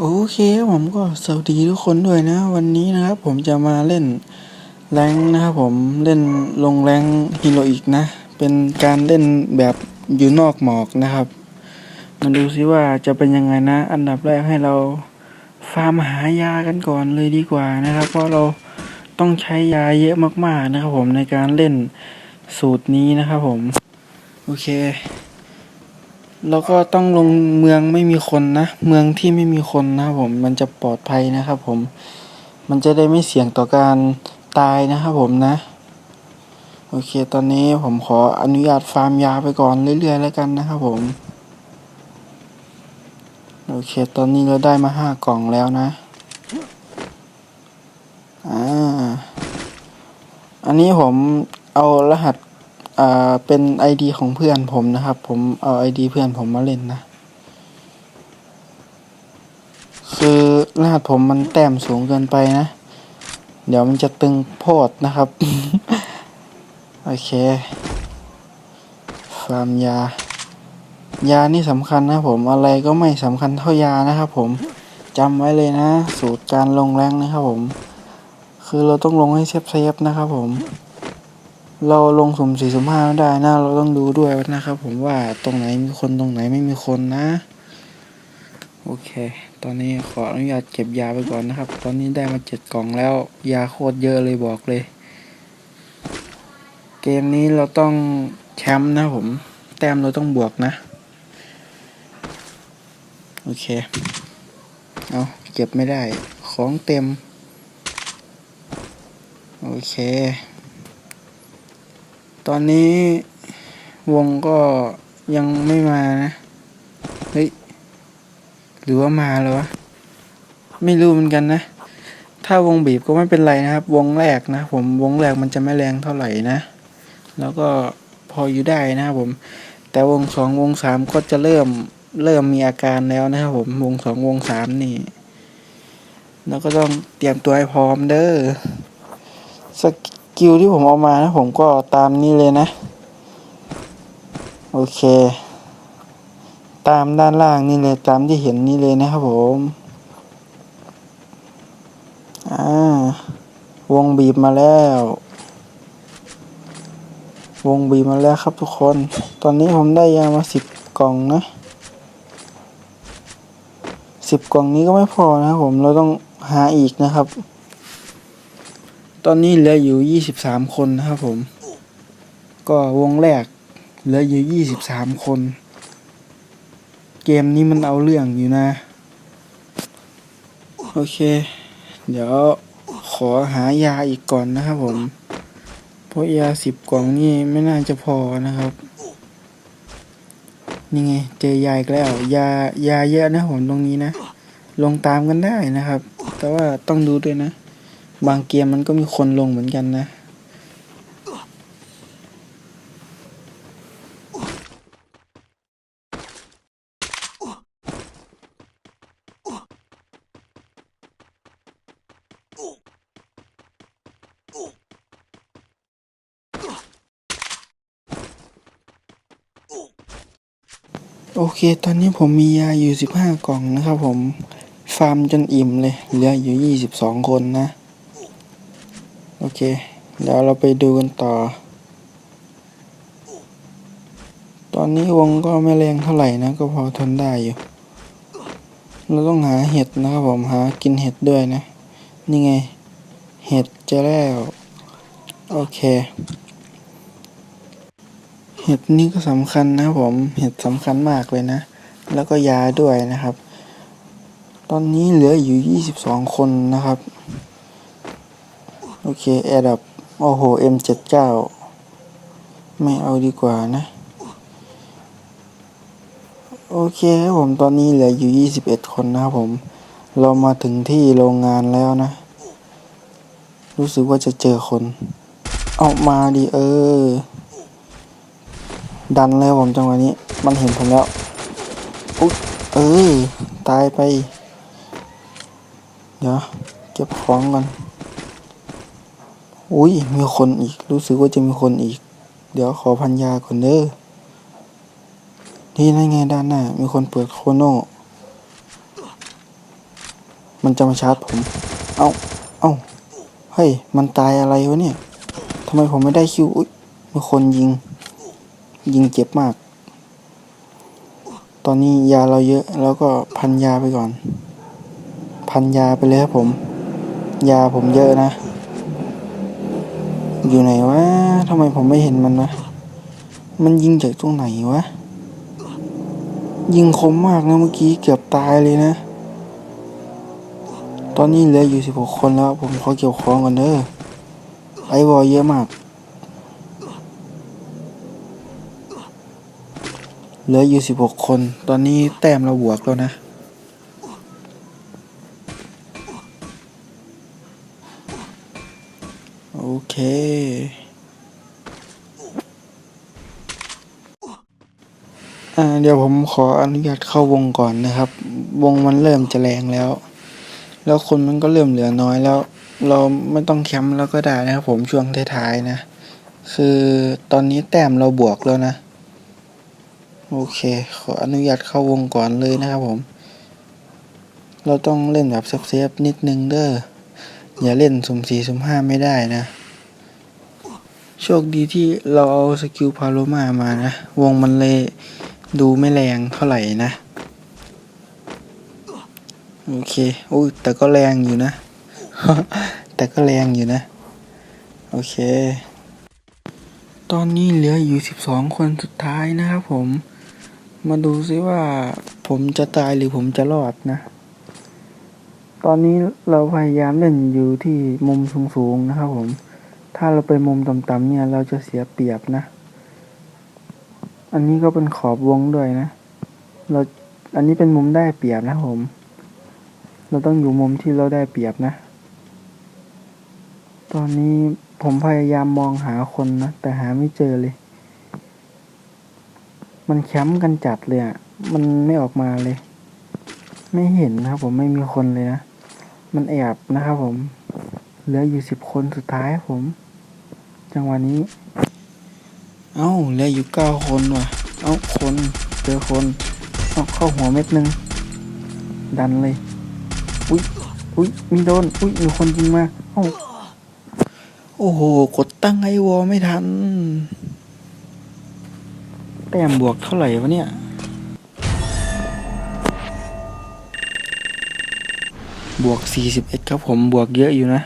โอเคผมก็สวัสดีทุกคนด้วยนะ วันนี้นะครับผมจะมาเล่นแรงนะครับผมเล่นลงแรงฮีโร่อีกนะ เป็นการเล่นแบบอยู่นอกหมอกนะครับมาดูซิว่าจะเป็นยังไงนะ อันดับแรกให้เราฟาร์มหายากันก่อนเลยดีกว่านะครับ เพราะเราต้องใช้ยาเยอะมากๆนะครับผมในการเล่นสูตรนี้นะครับผม โอเค แล้วก็ต้องลงเมืองไม่มีคนนะ เมืองที่ไม่มีคนนะครับผมมันจะปลอดภัยนะครับผม มันจะได้ไม่เสี่ยงต่อการตายนะครับผมนะ โอเคตอนนี้ผมขออนุญาตฟาร์มยาไปก่อนเรื่อยๆแล้วกันนะครับผม โอเคตอนนี้เราได้มาห้ากล่องแล้วนะ อ่า อันนี้ผมเอารหัส อ่าเป็น ID ของเพื่อนผมนะครับ ผมเอา ID เพื่อนผมมาเล่นนะ คือรหัสผมมันแต้มสูงเกินไปนะ เดี๋ยวมันจะตึงโพดนะครับ โอเค ฟาร์มยา ยานี่สำคัญนะผมอะไรก็ไม่สำคัญเท่ายานะครับผมจำไว้เลยนะ สูตรการลงแรงนะครับผม คือเราต้องลงให้เซฟเซฟนะครับผม เราลงสุ่มสี่สุ่มห้าไม่ได้นะ เราต้องดูด้วยนะครับผมว่าตรงไหนมีคนตรงไหนไม่มีคนนะ โอเค ตอนนี้ขออนุญาตเก็บยาไปก่อนนะครับ ตอนนี้ได้มาเจ็ดกล่องแล้ว ยาโคตรเยอะเลยบอกเลย เกมนี้เราต้องแชมป์นะผม แต้มเราต้องบวกนะ โอเค เอาเก็บไม่ได้ ของเต็ม โอเค ตอนนี้วงก็ยังไม่มานะ เฮ้ย หรือว่ามาแล้ววะ ไม่รู้เหมือนกันนะ ถ้าวงบีบก็ไม่เป็นไรนะครับ วงแรกนะ ผมวงแรกมันจะไม่แรงเท่าไหร่นะ แล้วก็พออยู่ได้นะครับผม แต่วงสองวงสามก็จะเริ่มเริ่มมีอาการแล้วนะครับผม วงสองวงสามนี่เราก็ต้องเตรียมตัวให้พร้อมเด้อส กิลที่ผมเอามานะ ผมก็ตามนี้เลยนะ โอเค ตามด้านล่างนี่เลยตามที่เห็นนี่เลยนะครับผมอ่าวงบีบมาแล้ว วงบีบมาแล้วครับทุกคน ตอนนี้ผมได้ยามาสิบกล่องนะสิบกล่องนี้ก็ไม่พอนะครับผมเราต้องหาอีกนะครับ ตอนนี้เหลืออยู่ยี่สิบสามคนนะครับผม ก็วงแรกเหลืออยู่ยี่สิบสามคน เกมนี้มันเอาเรื่องอยู่นะ โอเค เดี๋ยวขอหายาอีกก่อนนะครับผม เพราะยาสิบกล่องนี่ไม่น่าจะพอนะครับ นี่ไง เจอยาอีกแล้ว ยายาเยอะนะผมตรงนี้นะ ลงตามกันได้นะครับ แต่ว่าต้องดูด้วยนะ บางเกมมันก็มีคนลงเหมือนกันนะ โอเค ตอนนี้ผมมียาอยู่สิบห้ากล่องนะครับผม ฟาร์มจนอิ่มเลย เหลืออยู่ยี่สิบสองคนนะ โอเค เดี๋ยวเราไปดูกันต่อ ตอนนี้วงก็ไม่แรงเท่าไหร่นะ ก็พอทนได้อยู่ เราต้องหาเห็ดนะครับผม หากินเห็ดด้วยนะ นี่ไง เห็ดจะแล้ว โอเค เห็ดนี่ก็สำคัญนะผม เห็ดสำคัญมากเลยนะ แล้วก็ยาด้วยนะครับ ตอนนี้เหลืออยู่ยี่สิบสองคนนะครับ โอเคแอดับโอ้โห M79 ไม่เอาดีกว่านะ โอเคครับผมตอนนี้เหลืออยู่ยี่สิบเอ็ดคนนะครับผม เรามาถึงที่โรงงานแล้วนะ รู้สึกว่าจะเจอคน ออกมาดิเออ ดันเลยครับผมจังหวะนี้ มันเห็นผมแล้วอุ๊ยเออ ตายไป เดี๋ยว เก็บของก่อน อุ้ยมีคนอีก รู้สึกว่าจะมีคนอีก เดี๋ยวขอพันยาก่อนเด้อนี่นั่นไงด้านหน้า มีคนเปิดโคโน่ มันจะมาชาร์จผม เอ้า เอ้า เฮ้ย มันตายอะไรวะเนี่ยทำไมผมไม่ได้คิว อุ๊ยมีคนยิง ยิงเจ็บมาก ตอนนี้ยาเราเยอะ แล้วก็พันยาไปก่อน พันยาไปเลยครับผม ยาผมเยอะนะ อยู่ไหนวะทำไมผมไม่เห็นมันวะมันยิงจากตรงไหนวะ ยิงคมมากนะเมื่อกี้เกือบตายเลยนะ ตอนนี้เหลืออยู่สิบหกคนแล้ว ผมขอเก็บของก่อนเด้อไอวอลเยอะมาก เหลืออยู่สิบหกคน ตอนนี้แต้มเราบวกแล้วนะโอเค อ่าเดี๋ยวผมขออนุญาตเข้าวงก่อนนะครับ วงมันเริ่มจะแรงแล้ว แล้วคนมันก็เริ่มเหลือน้อยแล้ว เราไม่ต้องแคมป์แล้วก็ได้นะครับผมช่วงท้ายๆนะ คือตอนนี้แต้มเราบวกแล้วนะ โอเค ขออนุญาตเข้าวงก่อนเลยนะครับผม เราต้องเล่นแบบเซฟๆนิดนึงเด้ออย่าเล่นสุ่มสี่สุ่มห้าไม่ได้นะ โชคดีที่เราเอาสกิลพาโลมามานะ วงมันเลย ดูไม่แรงเท่าไหร่นะ โอเคโอ้แต่ก็แรงอยู่นะ แต่ก็แรงอยู่นะ โอเค ตอนนี้เหลืออยู่สิบสองคนสุดท้ายนะครับผม มาดูซิว่าผมจะตายหรือผมจะรอดนะ ตอนนี้เราพยายามเล่นอยู่ที่มุมสูงๆนะครับผม ถ้าเราไปมุมต่ำๆเนี่ยเราจะเสียเปรียบนะ อันนี้ก็เป็นขอบวงด้วยนะ เรา อันนี้เป็นมุมได้เปรียบนะผม เราต้องอยู่มุมที่เราได้เปรียบนะ ตอนนี้ผมพยายามมองหาคนนะ แต่หาไม่เจอเลย มันแคมป์กันจัดเลยอะ่ะมันไม่ออกมาเลย ไม่เห็นนะครับผมไม่มีคนเลยนะ มันแอบนะครับผม เหลืออยู่สิบคนสุดท้ายผม จังหวะนี้ เอ้าเหลืออยู่เก้าคนว่ะ เอ้าคนเจอคนเอาเข้าหัวเม็ดหนึ่งดันเลย อุ้ยอุ้ยมีโดน อุ้ยมีคนยิงมาเอ้าโอ้โห กดตั้งไอวอลไม่ทัน แต้มบวกเท่าไหร่วะเนี่ย บวก 41 ครับผมบวกเยอะอยู่นะ